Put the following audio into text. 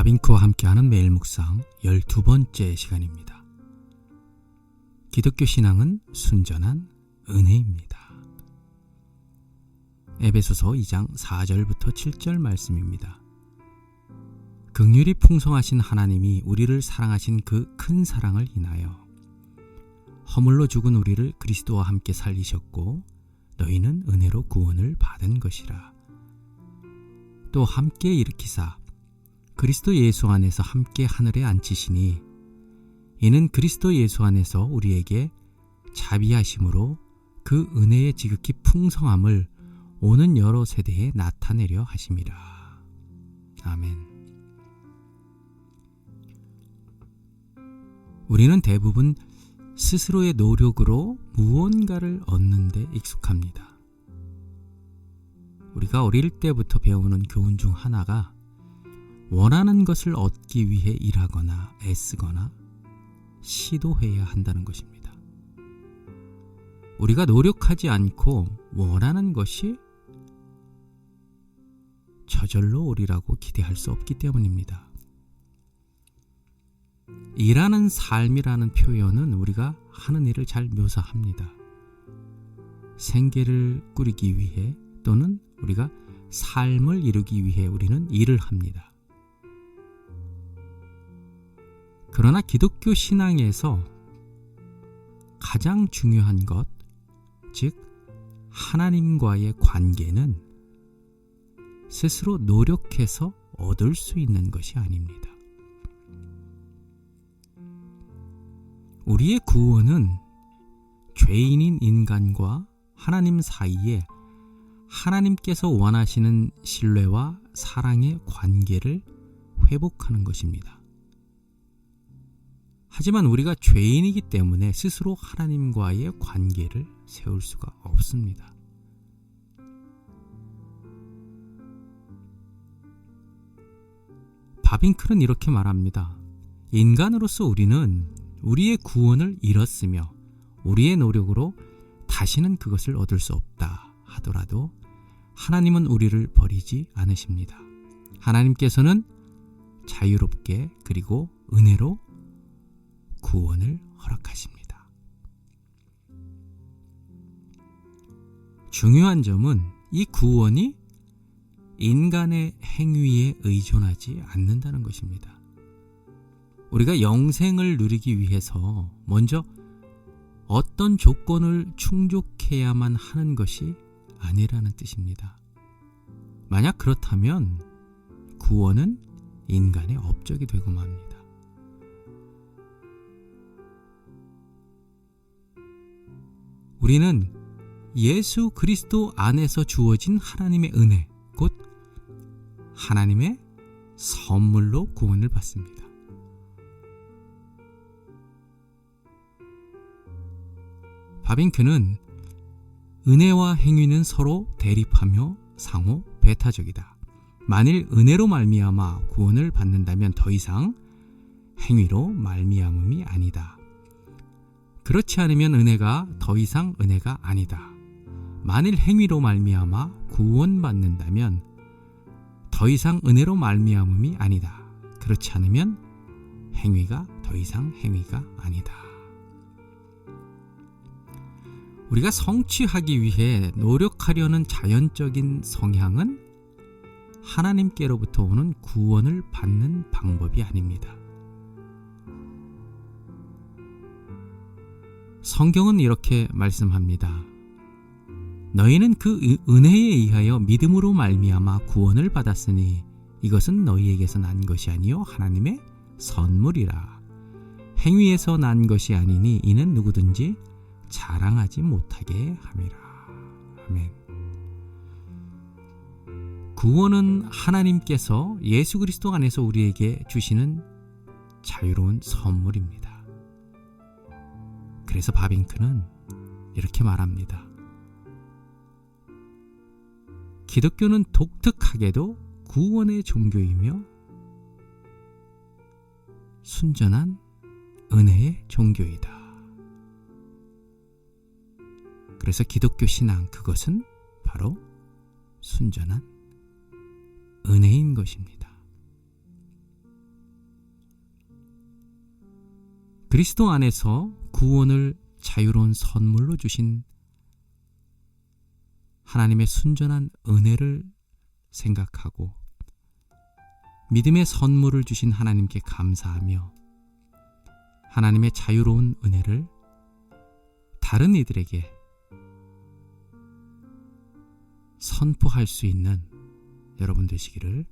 바빙크와 함께하는 매일 묵상 12번째 시간입니다. 기독교 신앙은 순전한 은혜입니다. 에베소서 2장 4절부터 7절 말씀입니다. 극률이 풍성하신 하나님이 우리를 사랑하신 그 큰 사랑을 인하여 허물로 죽은 우리를 그리스도와 함께 살리셨고 너희는 은혜로 구원을 받은 것이라. 또 함께 일으키사 그리스도 예수 안에서 함께 하늘에 앉히시니 이는 그리스도 예수 안에서 우리에게 자비하심으로 그 은혜의 지극히 풍성함을 오는 여러 세대에 나타내려 하심이라. 아멘. 우리는 대부분 스스로의 노력으로 무언가를 얻는 데 익숙합니다. 우리가 어릴 때부터 배우는 교훈 중 하나가 원하는 것을 얻기 위해 일하거나 애쓰거나 시도해야 한다는 것입니다. 우리가 노력하지 않고 원하는 것이 저절로 오리라고 기대할 수 없기 때문입니다. 일하는 삶이라는 표현은 우리가 하는 일을 잘 묘사합니다. 생계를 꾸리기 위해 또는 우리가 삶을 이루기 위해 우리는 일을 합니다. 그러나 기독교 신앙에서 가장 중요한 것, 즉, 하나님과의 관계는 스스로 노력해서 얻을 수 있는 것이 아닙니다. 우리의 구원은 죄인인 인간과 하나님 사이에 하나님께서 원하시는 신뢰와 사랑의 관계를 회복하는 것입니다. 하지만 우리가 죄인이기 때문에 스스로 하나님과의 관계를 세울 수가 없습니다. 바빙클은 이렇게 말합니다. 인간으로서 우리는 우리의 구원을 잃었으며 우리의 노력으로 다시는 그것을 얻을 수 없다 하더라도 하나님은 우리를 버리지 않으십니다. 하나님께서는 자유롭게 그리고 은혜로 구원을 허락하십니다. 중요한 점은 이 구원이 인간의 행위에 의존하지 않는다는 것입니다. 우리가 영생을 누리기 위해서 먼저 어떤 조건을 충족해야만 하는 것이 아니라는 뜻입니다. 만약 그렇다면 구원은 인간의 업적이 되고 맙니다. 우리는 예수 그리스도 안에서 주어진 하나님의 은혜, 곧 하나님의 선물로 구원을 받습니다. 바빙크는 은혜와 행위는 서로 대립하며 상호 배타적이다. 만일 은혜로 말미암아 구원을 받는다면 더 이상 행위로 말미암음이 아니다. 그렇지 않으면 은혜가 더 이상 은혜가 아니다. 만일 행위로 말미암아 구원받는다면 더 이상 은혜로 말미암음이 아니다. 그렇지 않으면 행위가 더 이상 행위가 아니다. 우리가 성취하기 위해 노력하려는 자연적인 성향은 하나님께로부터 오는 구원을 받는 방법이 아닙니다. 성경은 이렇게 말씀합니다. 너희는 그 은혜에 의하여 믿음으로 말미암아 구원을 받았으니 이것은 너희에게서 난 것이 아니요 하나님의 선물이라. 행위에서 난 것이 아니니 이는 누구든지 자랑하지 못하게 함이라. 아멘. 구원은 하나님께서 예수 그리스도 안에서 우리에게 주시는 자유로운 선물입니다. 그래서 바빙크는 이렇게 말합니다. 기독교는 독특하게도 구원의 종교이며 순전한 은혜의 종교이다. 그래서 기독교 신앙 그것은 바로 순전한 은혜인 것입니다. 그리스도 안에서 구원을 자유로운 선물로 주신 하나님의 순전한 은혜를 생각하고 믿음의 선물을 주신 하나님께 감사하며 하나님의 자유로운 은혜를 다른 이들에게 선포할 수 있는 여러분 되시기를